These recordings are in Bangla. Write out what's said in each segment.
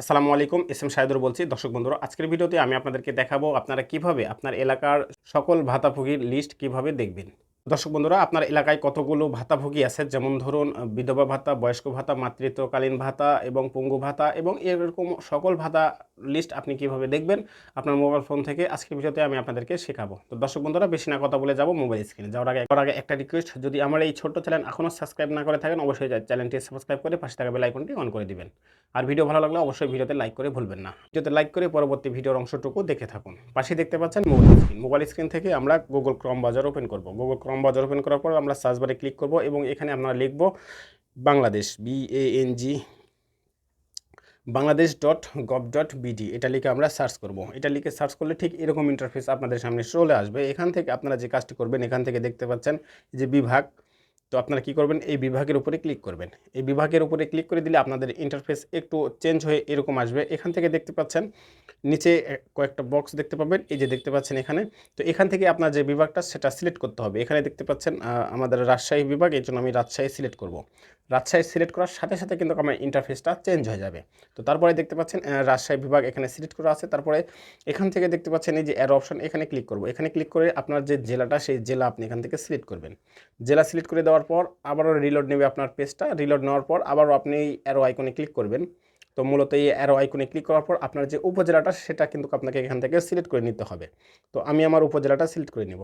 আসসালামু আলাইকুম, এস এম সাহেদুর বলছি। দর্শক বন্ধুরা, আজকের ভিডিওতে আমি আপনাদেরকে দেখাবো আপনারা কীভাবে আপনার এলাকার সকল ভাতাভোগীর লিস্ট কীভাবে দেখবেন। দর্শক বন্ধুরা, আপনার এলাকায় কতগুলো ভাতাভোগী আছে? যেমন ধরুন বিধবা ভাতা, বয়স্ক ভাতা, মাতৃত্বকালীন ভাতা এবং পঙ্গু ভাতা এবং এরকম সকল ভাতা লিস্ট আপনি কীভাবে দেখবেন? আপনার মোবাইল ফোন থেকে আজকের ভিডিওতে আমি আপনাদেরকে শেখাবো। তো দর্শক বন্ধুরা, বেশি না কথা বলে যাব মোবাইল স্ক্রিনে যাওয়ার আগে যাওয়ার আগে একটা রিকোয়েস্ট যদি আমার এই ছোট্ট চ্যানেল এখনও সাবস্ক্রাইব না করে থাকেন, অবশ্যই চ্যানেলটি সাবস্ক্রাইব করে পাশে থাকা বেল আইকনটি অন করে দিবেন। আর ভিডিও ভালো লাগলে অবশ্যই ভিডিওতে লাইক করে ভুলবেন না। ভিডিওতে লাইক করে পরবর্তী ভিডিওর অংশটুকু দেখে থাকুন। পাশে দেখতে পাচ্ছেন মোবাইল স্ক্রিন মোবাইল স্ক্রিন থেকে আমরা গুগল ক্রম বাজার ওপেন করব। গুগল ক্রম বাজার ওপেন করার পর আমরা সার্চ বারে ক্লিক করব এবং এখানে আমরা লিখব Bangladesh B A N G Bangladesh dot gov dot BD, এটা লিখে আমরা সার্চ করব। এটা লিখে সার্চ করলে ঠিক এরকম ইন্টারফেস আপনাদের সামনে চলে আসবে। এখান থেকে আপনারা যে কাজটি করবেন, এখান থেকে দেখতে পাচ্ছেন যে বিভাগ। তো আপনারা কি করবেন? এই বিভাগের উপরে ক্লিক করবেন। এই বিভাগের উপরে ক্লিক করে দিলে আপনাদের ইন্টারফেস একটু চেঞ্জ হয়ে এরকম আসবে। এখান থেকে দেখতে পাচ্ছেন, নিচে কয়েকটা বক্স দেখতে পাবেন। এই যে দেখতে পাচ্ছেন এখানে। তো এখান থেকে আপনার যে বিভাগটা, সেটা সিলেক্ট করতে হবে। এখানে দেখতে পাচ্ছেন আমাদের রাজশাহী বিভাগ এই জন্য আমি রাজশাহী সিলেক্ট করব। রাজশাহী সিলেক্ট করার সাথে সাথে কিন্তু আমার ইন্টারফেসটা চেঞ্জ হয়ে যাবে। তো তারপরে দেখতে পাচ্ছেন রাজশাহী বিভাগ এখানে সিলেক্ট করা আছে। তারপরে এখান থেকে দেখতে পাচ্ছেন, এই যে অ্যারো অপশন এখানে ক্লিক করব। এখানে ক্লিক করে আপনার যে জেলাটা, সেই জেলা আপনি এখান থেকে সিলেক্ট করবেন। জেলা সিলেক্ট করে দেওয়ার পর আবারও রিলোড নেবে আপনার পেজটা রিলোড নেওয়ার পর আবারও আপনি এই অ্যারো আইকনে ক্লিক করবেন। তো মূলত এই অ্যারো আইকনে ক্লিক করার পর আপনার যে উপজেলাটা, সেটা কিন্তু আপনাকে এখান থেকে সিলেক্ট করে নিতে হবে। তো আমি আমার উপজেলাটা সিলেক্ট করে নেব।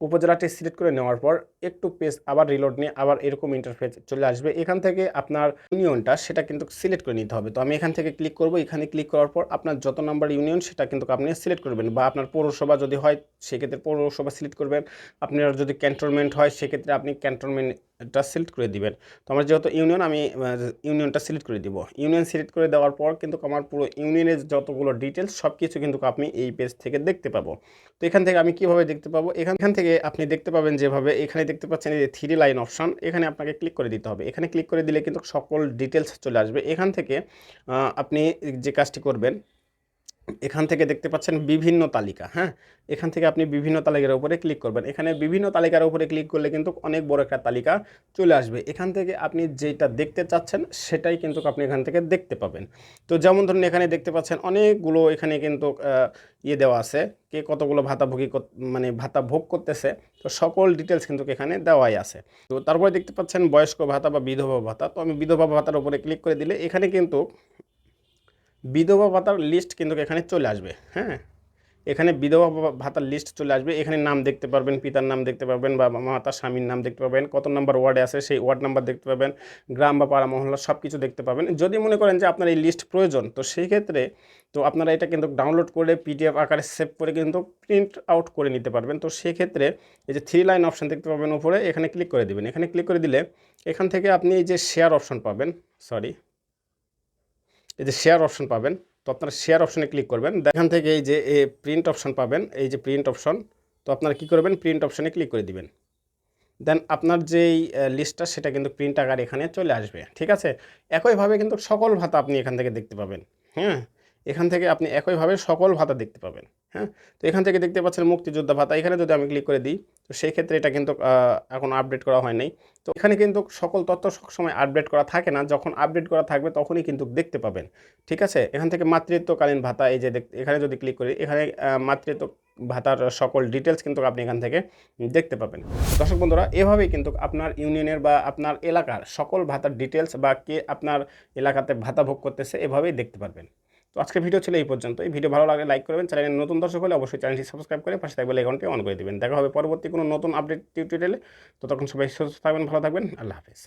উপজেলাটি সিলেক্ট করে নেওয়ার পর একটু পেজ আবার রিলোড নিয়ে আবার এরকম ইন্টারফেস চলে আসবে। এখান থেকে আপনার ইউনিয়নটা সেটা কিন্তু সিলেক্ট করে নিতে হবে। তো আমি এখান থেকে ক্লিক করব। এখানে ক্লিক করার পর আপনার যত নাম্বার ইউনিয়ন সেটা কিন্তু আপনি সিলেক্ট করবেন বা আপনার পৌরসভা যদি হয়, সেক্ষেত্রে পৌরসভা সিলেক্ট করবেন। আপনার যদি ক্যান্টনমেন্ট হয়, সেক্ষেত্রে আপনি ক্যান্টনমেন্টটা সিলেক্ট করে দিবেন। তো আমার যেহেতু ইউনিয়ন, আমি ইউনিয়নটা সিলেক্ট করে দিব। ইউনিয়ন সিলেক্ট করে দেওয়ার পর কিন্তু আমার পুরো ইউনিয়নের যতগুলো ডিটেলস সব কিছু কিন্তু আপনি এই পেজ থেকে দেখতে পাবো। তো এখান থেকে আমি কীভাবে দেখতে পাবো? এখান থেকে আপনি দেখতে পাবেন যেভাবে, এখানে দেখতে পাচ্ছেন এই থ্রি লাইন অপশন এখানে আপনাকে ক্লিক করে দিতে হবে। এখানে ক্লিক করে দিলে কিন্তু সকল ডিটেলস চলে আসবে। এখান থেকে আপনি যে কাজটি করবেন এখান থেকে দেখতে পাচ্ছেন বিভিন্ন তালিকা হ্যাঁ? এখান থেকে আপনি বিভিন্ন তালিকার উপরে ক্লিক করবেন। এখানে বিভিন্ন তালিকার উপরে ক্লিক করলে কিন্তু অনেক বড় একটা তালিকা চলে আসবে। এখান থেকে আপনি যেটা দেখতে চাচ্ছেন, সেটাই কিন্তু আপনি এখান থেকে দেখতে পাবেন। তো যেমন ধরুন এখানে দেখতে পাচ্ছেন অনেকগুলো এখানে কিন্তু ইয়ে দেওয়া আছে কে কতগুলো ভাতাভোগী মানে ভাতা ভোগ করতেছে। তো সকল ডিটেলস কিন্তু এখানে দেওয়াই আছে। তো তারপরে দেখতে পাচ্ছেন বয়স্ক ভাতা বা বিধবা ভাতা। তো আমি বিধবা ভাতার উপরে ক্লিক করে দিলে এখানে কিন্তু বিধবা ভাতার লিস্ট কিন্তু এখানে চলে আসবে হ্যাঁ? এখানে বিধবা ভাতার লিস্ট চলে আসবে। এখানে নাম দেখতে পারবেন, পিতার নাম দেখতে পারবেন বা মাতার স্বামীর নাম দেখতে পাবেন কত নাম্বার ওয়ার্ডে আছে সেই ওয়ার্ড নাম্বার দেখতে পাবেন গ্রাম বা পাড়া মহল্লা সব কিছু দেখতে পাবেন যদি মনে করেন যে আপনার এই লিস্ট প্রয়োজন, তো সেই ক্ষেত্রে তো আপনারা এটা কিন্তু ডাউনলোড করে পিডিএফ আকারে সেভ করে কিন্তু প্রিন্ট আউট করে নিতে পারবেন। তো সেক্ষেত্রে এই যে থ্রি লাইন অপশান দেখতে পাবেন উপরে, এখানে ক্লিক করে দিবেন। এখানে ক্লিক করে দিলে এখান থেকে আপনি এই যে শেয়ার অপশন পাবেন সরি এই যে শেয়ার অপশন পাবেন, তো আপনারা শেয়ার অপশনে ক্লিক করবেন। এখান থেকে এই যে প্রিন্ট অপশন পাবেন, এই যে প্রিন্ট অপশন তো আপনারা কী করবেন? প্রিন্ট অপশনে ক্লিক করে দিবেন। দেন আপনার যেই লিস্টটা সেটা কিন্তু প্রিন্ট আকার এখানে চলে আসবে, ঠিক আছে? একইভাবে কিন্তু সকল ভাতা আপনি এখান থেকে দেখতে পাবেন হ্যাঁ? এখান থেকে আপনি একইভাবে সকল ভাতা দেখতে পাবেন। হ্যাঁ? তো এখান থেকে দেখতে পাচ্ছেন মুক্তিযোদ্ধা ভাতা। এখানে যদি আমি ক্লিক করে দিই, তো সেই ক্ষেত্রে এটা কিন্তু এখন আপডেট করা হয় নাই। তো এখানে কিন্তু সকল তথ্য সবসময় আপডেট করা থাকে না। যখন আপডেট করা থাকবে, তখনই কিন্তু দেখতে পাবেন। ঠিক আছে? এখান থেকে মাতৃত্বকালীন ভাতা, এই যে এখানে যদি ক্লিক করি, এখানে মাতৃত্ব ভাতার সকল ডিটেলস কিন্তু আপনি এখান থেকে দেখতে পাবেন। দর্শক বন্ধুরা, এভাবেই কিন্তু আপনার ইউনিয়নের বা আপনার এলাকার সকল ভাতার ডিটেলস বা কে আপনার এলাকাতে ভাতা ভোগ করতেছে, এভাবেই দেখতে পারবেন। তো আজকের ভিডিও ছিল এই পর্যন্ত। এই ভিডিও ভালো লাগে লাইক করবেন। চ্যানেলের নতুন দর্শক হলে অবশ্যই চ্যানেলটি সাবস্ক্রাইব করে পাশে থাকবে আইকনটি অন করে দেবেন। দেখা হবে পরবর্তী কোনো নতুন আপডেট টিউটোরিয়ালে তো তখন সবাই সুস্থ থাকবেন, ভালো থাকবেন। আল্লাহ হাফেজ।